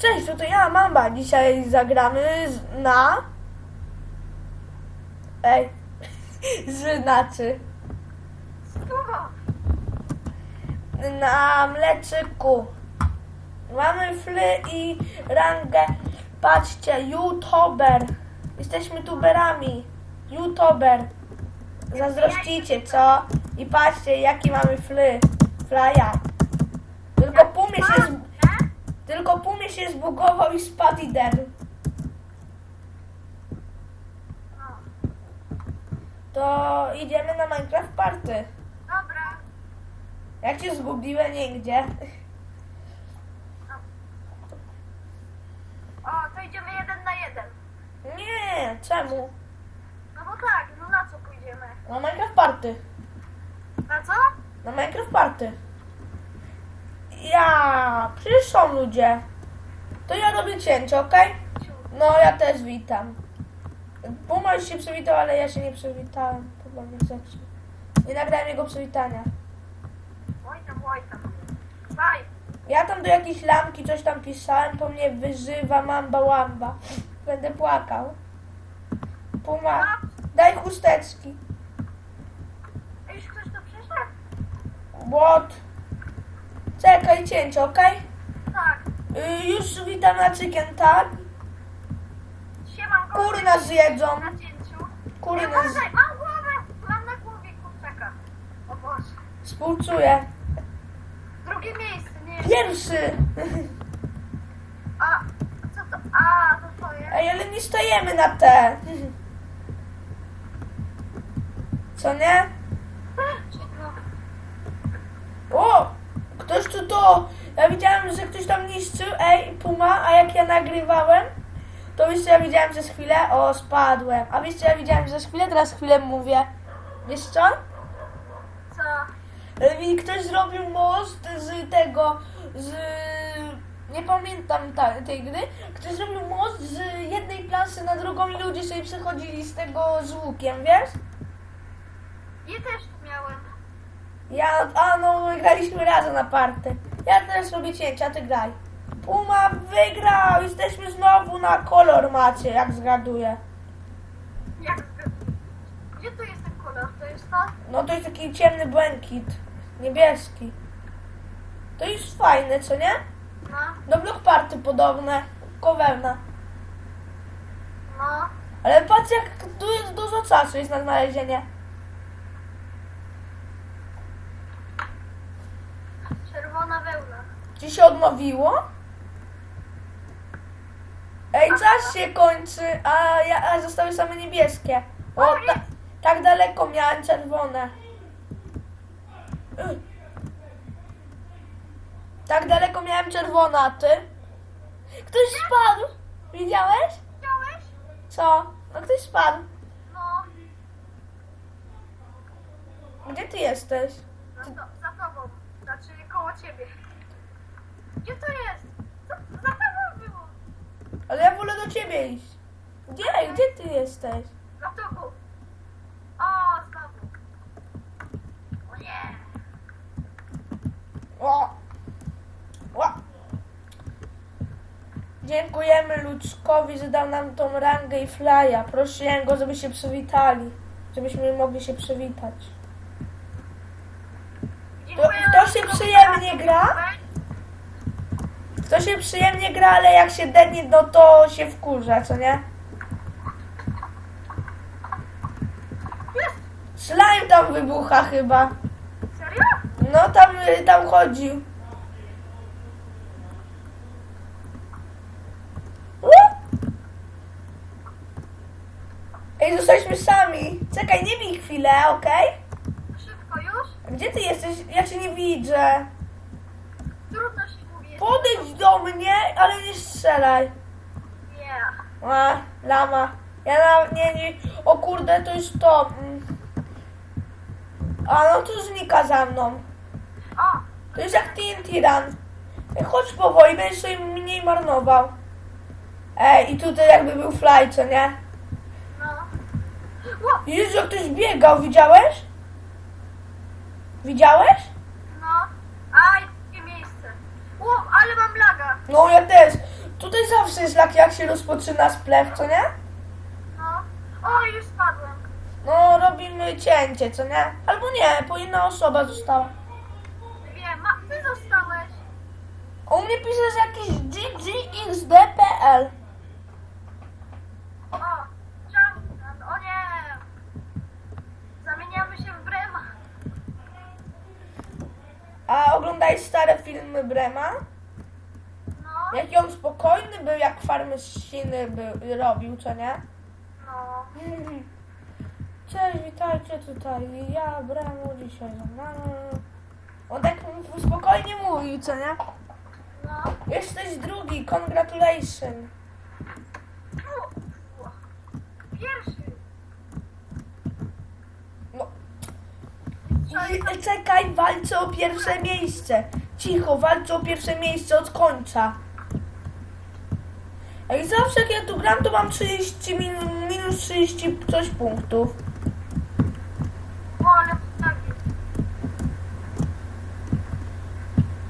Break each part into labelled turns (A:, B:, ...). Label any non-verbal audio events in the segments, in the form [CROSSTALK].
A: Cześć, tutaj ja, Mamba. Dzisiaj zagramy z, na... Ej, [LAUGHS] znaczy na mleczyku. Mamy fly i rangę. Patrzcie, youtuber. Jesteśmy tuberami. Youtuber. Zazdrościcie, co? I patrzcie, jaki mamy fly. Flya. Tylko pumie się, z... tylko pumie się zbugował i spadł i dead. To idziemy na Minecraft Party.
B: Dobra.
A: Jak cię zgubiłem nigdzie.
B: O, to idziemy jeden na jeden.
A: Nie, czemu?
B: No bo tak, no na co pójdziemy?
A: Na Minecraft Party.
B: Na co?
A: Na Minecraft Party. Ja, przecież są ludzie. To ja robię cięcie, okej? No, ja też witam. Puma już się przywitał, ale ja się nie przywitałem. Chyba nie rzeczy. Nie nagrałem jego przywitania.
B: Oj tam, oj tam. Baj.
A: Ja tam do jakiejś lamki coś tam pisałem, po mnie wyżywa mamba łamba. Będę płakał. Puma, daj chusteczki.
B: A już ktoś to przyszedł?
A: Błot. Czekaj, cięcie, okej?
B: Tak.
A: Y, już witam na chicken tag.
B: Siemam go.
A: Kury nas zjedzą.
B: Na cięciu.
A: Kury
B: Nie
A: nas
B: mam głowę. Mam na głowie kurczaka. O Boże.
A: współczuję.
B: Drugie miejsce, nie?
A: Pierwszy.
B: A, co to? A, to to jest.
A: Ej, ale nie stajemy na te. Co nie?
B: Czego?
A: O! Ktoś tu to. Ja widziałem, że ktoś tam niszczył. Ej, Puma, a jak ja nagrywałem, to wiesz co ja widziałem przez chwilę? O, spadłem. A wiesz co ja widziałem przez chwilę? Teraz chwilę mówię. Wiesz co?
B: Co?
A: I ktoś zrobił most z tego, z... Nie pamiętam ta, tej gry. Ktoś zrobił most z jednej planszy na drugą i ludzie sobie przechodzili z tego z łukiem, wiesz?
B: Ja też miałem.
A: Ja, a no, my graliśmy razem na party. Ja teraz robię cięcia, ty graj. Puma wygrał! Jesteśmy znowu na kolor macie, jak zgaduję.
B: Jak? Gdzie tu jest ten kolor? To jest to?
A: No to jest taki ciemny błękit. Niebieski. To jest fajne, co nie?
B: No,
A: Do Block Party podobne. Kowełna.
B: no.
A: Ale patrz jak tu jest dużo czasu jest na znalezienie. Ci się odnowiło? Ej, czas się kończy, a, ja, a zostały same niebieskie. O, ta, tak daleko miałem czerwone. Tak daleko miałem czerwone, a ty? Ktoś spadł. Widziałeś?
B: Widziałeś?
A: Co? No ktoś spadł.
B: No.
A: Gdzie ty jesteś?
B: Za, to, za tobą. Znaczy koło ciebie. Gdzie to jest? Za, za tobą było.
A: Ale ja wolę do ciebie iść. Gdzie? Gdzie ty jesteś?
B: Za tobą. O, znowu. O nie.
A: O! o. Dziękujemy Luczkowi, że dał nam tą rangę i flya. Prosiłem go, żeby się przywitali. Żebyśmy mogli się przywitać.
B: Dziękuję
A: kto się
B: Ludzkowi
A: przyjemnie gra? Kto się przyjemnie gra, ale jak się denie, no to się wkurza, co nie? Slime tam wybucha chyba.
B: Serio?
A: No tam, tam chodził. U! Ej, zostaliśmy sami. Czekaj, nie bij chwilę, okej?
B: Szybko już?
A: Gdzie ty jesteś? Ja cię nie widzę. Podejdź do mnie, ale nie strzelaj.
B: Nie.
A: A, lama. Ja na, nie, nie. O kurde, to jest to. A no to znika za mną.
B: O,
A: To jest jak TNT Run. Chodź powoli, będziesz sobie mniej marnował. Ej, i tutaj jakby był fly, co nie?
B: no. Ło,
A: Jezu, jak ktoś biegał, widziałeś? Widziałeś?
B: no. A. Ło, ale mam laga.
A: No ja też. tutaj zawsze jest lak, jak się rozpoczyna splew, co nie?
B: No. O, już spadłem.
A: No, robimy cięcie, co nie? Albo nie, bo inna osoba została.
B: Wiem, a ty zostałeś.
A: U mnie pisze, że jakiś ggxd.pl.
B: O, Jonathan, o nie. Zamieniamy się w Brema.
A: A oglądałeś stare filmy Brema?
B: No,
A: Jaki on spokojny był, jak farmy z Chiny by, robił, co nie?
B: no.
A: Cześć, witajcie tutaj. Ja Bremu dzisiaj. No. On tak spokojnie mówił, co nie?
B: No.
A: Jesteś drugi, congratulations.
B: U, Pierwszy.
A: No. I, czekaj, walczę o pierwsze miejsce. Cicho, walczę o pierwsze miejsce od końca. Ej, zawsze jak ja tu gram, to mam 30 min, minus 30 coś punktów.
B: Ale.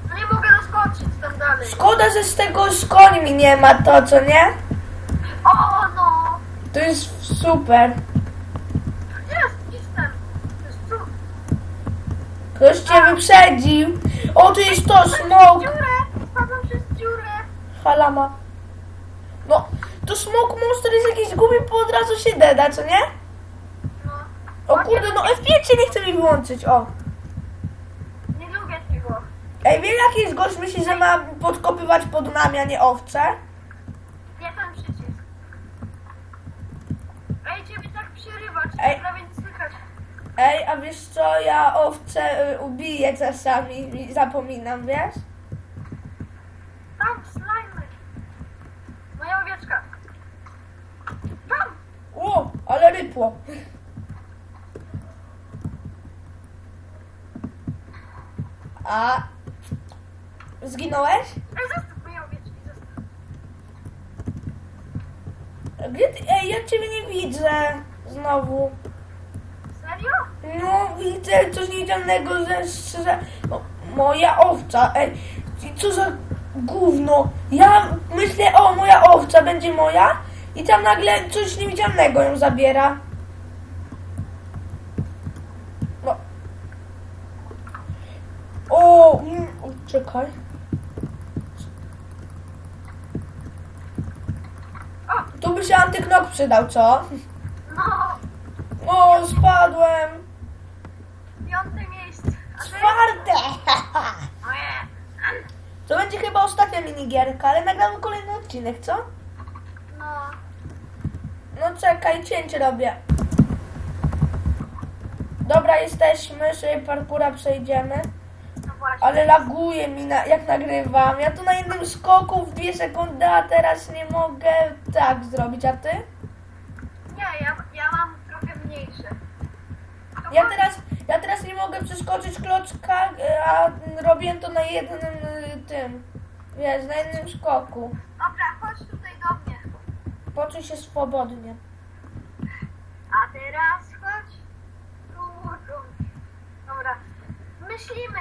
B: No nie mogę doskoczyć tam dalej.
A: Szkoda, że z tego z końmi nie ma to, co nie?
B: O, no.
A: To jest super.
B: Jest, jestem. To jest cud.
A: Ktoś cię wyprzedził. O, tu jest to, smok.
B: Dziurę. Spadłam przez dziurę.
A: Halama. To smok monster jest jakiś głupi, bo od razu się deda, co nie?
B: No.
A: O kurde, no F5 się nie chce mi wyłączyć, o.
B: Nie lubię tego.
A: Ej, wie jakiś gość myśli, że ma podkopywać pod nami, a nie owce?
B: Nie ten przycisk. Ej, ciebie tak przerywa, cię
A: Ej.
B: prawie nie słychać.
A: Ej, a wiesz co, ja owce y, ubiję czasami i zapominam, wiesz?
B: Tam, slajmy. Moja owieczka. Tam.
A: O, A... Zginąłeś? Gdzie ty? Ej, ja ciebie nie widzę. Znowu.
B: Serio?
A: No, widzę coś niewidzialnego, że, no, moja owca. Ej, co za gówno. Ja myślę, o, moja owca będzie moja i tam nagle coś niewidzialnego ją zabiera. No. O, mm, czekaj. Tu by się antyknok przydał, co?
B: no.
A: O, spadłem.
B: Piąte miejsce. A ty?
A: Czwarte. [LAUGHS] To będzie chyba ostatnia minigierka, ale nagramy kolejny odcinek, co? Czekaj, cięcie robię. Dobra, jesteśmy, sobie parkura przejdziemy.
B: No.
A: Ale laguje mi, na, jak nagrywam. Ja tu na jednym skoku w dwie sekundy, a teraz nie mogę tak zrobić, a ty?
B: Nie, ja, ja mam trochę mniejsze. To
A: Ja teraz, ja teraz nie mogę przeskoczyć klocka, a robię to na jednym y, tym, wiesz, na jednym skoku.
B: Dobra, chodź tutaj do mnie.
A: Poczuj się swobodnie.
B: A teraz chodź. Tu, tu. Dobra. Myślimy,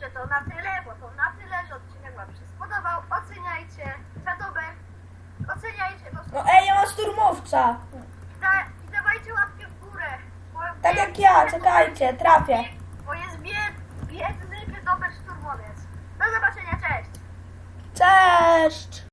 B: że to na tyle, bo to na tyle, że odcinek Wam się spodobał. Oceniajcie. Za dobę. Oceniajcie to.
A: No ej, ja mam szturmowca.
B: I, da, I dawajcie łapkę w górę. Bo
A: Tak jak ja, czekajcie, trafię.
B: Bo jest bied, biedny, wydobyć szturmowiec. Do zobaczenia, cześć.
A: Cześć!